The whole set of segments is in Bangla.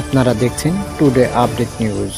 আপনারা দেখছেন টুডে আপডেট নিউজ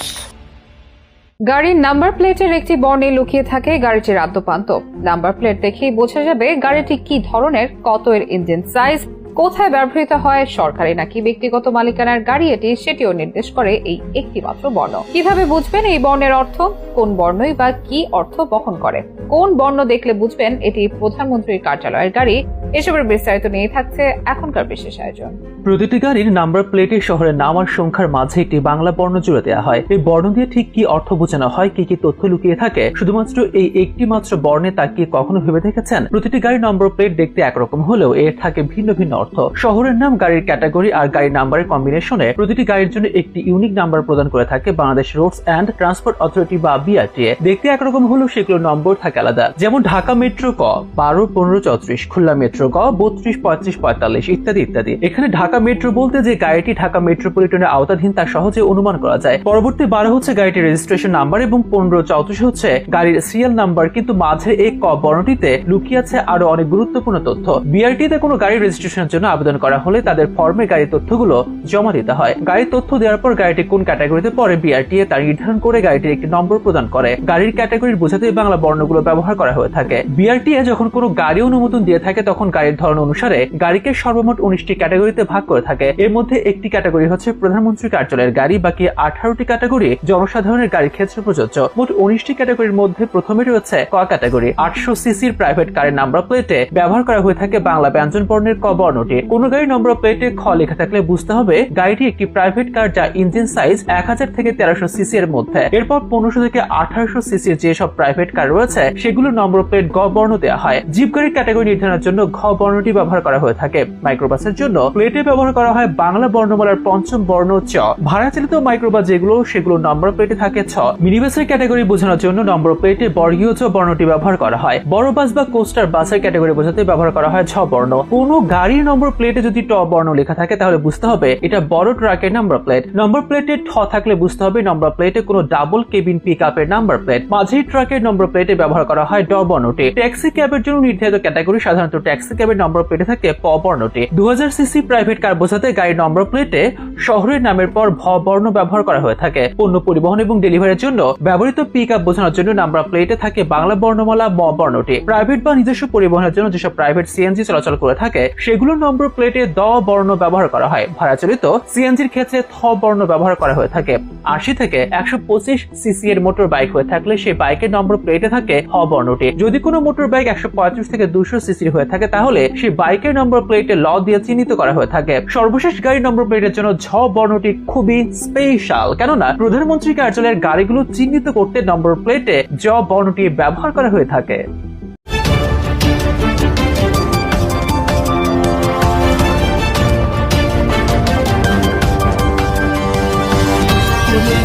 গাড়ির নাম্বার প্লেটের একটি বর্ণে লুকিয়ে থাকে গাড়িটির আদ্যপান্ত। নাম্বার প্লেট দেখেই বোঝা যাবে গাড়িটি কি ধরনের, কত এর ইঞ্জিন সাইজ কোথায় ব্যবহৃত হয়, সরকারি নাকি ব্যক্তিগত মালিকানার গাড়ি এটি সেটিও নির্দেশ করে এই একটি মাত্র বর্ণ। কীভাবে বুঝবেন এই বর্ণের অর্থ? কোন বর্ণই বা কি অর্থ বহন করে? কোন বর্ণ দেখলে বুঝবেন এটি প্রধানমন্ত্রীর কার্যালয়ের গাড়ি এসবের বিস্তারিত নিয়ে থাকছে এখনকার বিশেষ আয়োজন। প্রতিটি গাড়ির নাম্বার প্লেটে শহরের নাম আর সংখ্যার মাঝে একটি বাংলা বর্ণ জুড়ে দেওয়া হয়। এই বর্ণ দিয়ে ঠিক কি অর্থ বোঝানো হয়, কি কি তথ্য লুকিয়ে থাকে, শুধুমাত্র এই একটি মাত্র বর্ণে তা কি কখনো ভেবে দেখেছেন? প্রতিটি গাড়ির নম্বর প্লেট দেখতে একরকম হলেও এর থাকে ভিন্ন ভিন্ন অর্থ। শহরের নাম, গাড়ির ক্যাটাগরি আর গাড়ির নাম্বারের কম্বিনেশনে প্রতিটি গাড়ির জন্য একটি ইউনিক নাম্বার প্রদান করে থাকে Bangladesh roads and transport authority বা বিআরটিএ। দেখতে একরকম হলেও সেগুলোর নম্বর থাকে আলাদা। যেমন ঢাকা মেট্রো ক, বারো পনেরো চৌত্রিশ, খুলনা মেট্রো। ক বত্রিশ, পঁয়ত্রিশ, পঁয়তাল্লিশ ইত্যাদি ইত্যাদি। এখানে ঢাকা মেট্রো বলতে যে গাড়িটি ঢাকা মেট্রোপলিটনের আওতাধীন তা সহজে অনুমান করা যায়। পরবর্তী বারো হচ্ছে গাড়িটির রেজিস্ট্রেশন নাম্বার এবং পনেরো, চৌত্রিশ হচ্ছে গাড়ির সিরিয়াল নাম্বার, কিন্তু মাঝে এই ক বর্ণটিতে লুকিয়ে আছে আরও অনেক গুরুত্বপূর্ণ তথ্য। বিআরটিতে কোনো গাড়ির রেজিস্ট্রেশনের জন্য আবেদন করা হলে তাদের ফর্মে গাড়ির তথ্যগুলো জমা দিতে হয়। গাড়ির তথ্য দেওয়ার পর গাড়িটি কোন ক্যাটাগরিতে পড়ে বিআরটিএ তা নির্ধারণ করে গাড়িটির একটি নম্বর প্রদান করে। গাড়ির ক্যাটাগরির বোঝাতে বাংলা বর্ণগুলো ব্যবহার করা হয়ে থাকে। বিআরটিএ যখন কোনো গাড়ি অনুমোদন দিয়ে থাকে, তখন গাড়ির ধরন অনুসারে গাড়িকে সর্বমোট উনিশটি ক্যাটাগরিতে ভাগ করে থাকে। এর মধ্যে একটি ক্যাটাগরি হচ্ছে প্রধানমন্ত্রী কার্যালয়ের গাড়ি, বাকি আঠারোটি ক্যাটাগরি জনসাধারণের গাড়ির ক্ষেত্রে প্রযোজ্য। মোট উনিশটি ক্যাটাগরির মধ্যে প্রথমে রয়েছে ক ক্যাটাগরি। আটশো সিসির প্রাইভেট কারের নাম্বার প্লেটে ব্যবহার করা হয়ে থাকে বাংলা ব্যঞ্জন বর্ণের ক বর্ণটি। কোন গাড়ির নম্বর প্লেটে খ লেখা থাকলে বুঝতে হবে গাড়িটি একটি প্রাইভেট কার যা ইঞ্জিন সাইজ এক হাজার থেকে তেরোশো সিসি এর মধ্যে। এরপর পনেরোশো থেকে আঠারোশো সিসির যেসব প্রাইভেট কার রয়েছে সেগুলো নম্বর প্লেট গ বর্ণ দেওয়া হয়। জিপ গাড়ির ক্যাটাগরি নির্ধারণের জন্য ঘ বর্ণটি ব্যবহার করা হয়ে থাকে মাইক্রোবাসের জন্য। প্লেটে ব্যবহার করা হয় বাংলা বর্ণমালার পঞ্চম বর্ণ চ। ভাড়া চালিত মাইক্রোবাস যেগুলো, সেগুলো নম্বর প্লেটে থাকে ছ। মিনিবাসের ক্যাটাগরি বোঝানোর জন্য নম্বর প্লেটে বর্গীয় চ বর্ণটি ব্যবহার করা হয়। বড় বাস বা কোস্টার বাসের ক্যাটাগরি বোঝাতে ব্যবহার করা হয় ছ বর্ণ। কোন গাড়ির নম্বর প্লেটে যদি ট বর্ণ লেখা থাকে, তাহলে বুঝতে হবে এটা বড় ট্রাকের নম্বর প্লেট। নম্বর প্লেটে ঠ থাকলে বুঝতে হবে নম্বর প্লেটে কোনো ডাবল কেবিন পিক আপের নাম্বার প্লেট। মাঝারি ট্রাকের নম্বর প্লেটে ব্যবহার করা হয় ড বর্ণটি। ট্যাক্সি ক্যাবের জন্য নির্ধারিত ক্যাটাগরি সাধারণত ট্যাক্সি ক্যাবের নম্বর প্লেটে থাকে প বর্ণটি। দু সিসি প্রাইভেট কার বোঝাতে গাড়ির নম্বর প্লেটে শহরের নামের পর ভ বর্ণ ব্যবহার করা হয়ে থাকে। পণ্য পরিবহন এবং ডেলিভারির জন্য ব্যবহৃত পিক আপ বোঝানোর জন্য নাম্বার প্লেটে থাকে বাংলা বর্ণমালা ম বর্ণটি। প্রাইভেট বা নিজস্ব পরিবহনের জন্য যেসব প্রাইভেট সিএনজি চলাচল করে থাকে, সেগুলোর নম্বর প্লেটে দ বর্ণ ব্যবহার করা হয়। ভাড়া চালিত সিএনজির ক্ষেত্রে থ বর্ণ ব্যবহার করা হয়ে থাকে। আশি থেকে একশো পঁচিশ সিসি এর মোটর বাইক হয়ে থাকলে সেই বাইকের নম্বর প্লেটে থাকে হ বর্ণটি। যদি কোনো মোটর বাইক একশো পঁয়ত্রিশ থেকে দুশো সিসির হয়ে থাকে তাহলে সেই বাইকের নম্বর প্লেটে ল দিয়ে চিহ্নিত করা হয়ে থাকে। সর্বশেষ গাড়ির নম্বর প্লেটের জন্য ঝ বর্ণটি খুবই স্পেশাল কেননা প্রধানমন্ত্রী কার্যালয়ের গাড়িগুলো চিহ্নিত করতে নম্বর প্লেটে জ বর্ণটি ব্যবহার করা হয়ে থাকে।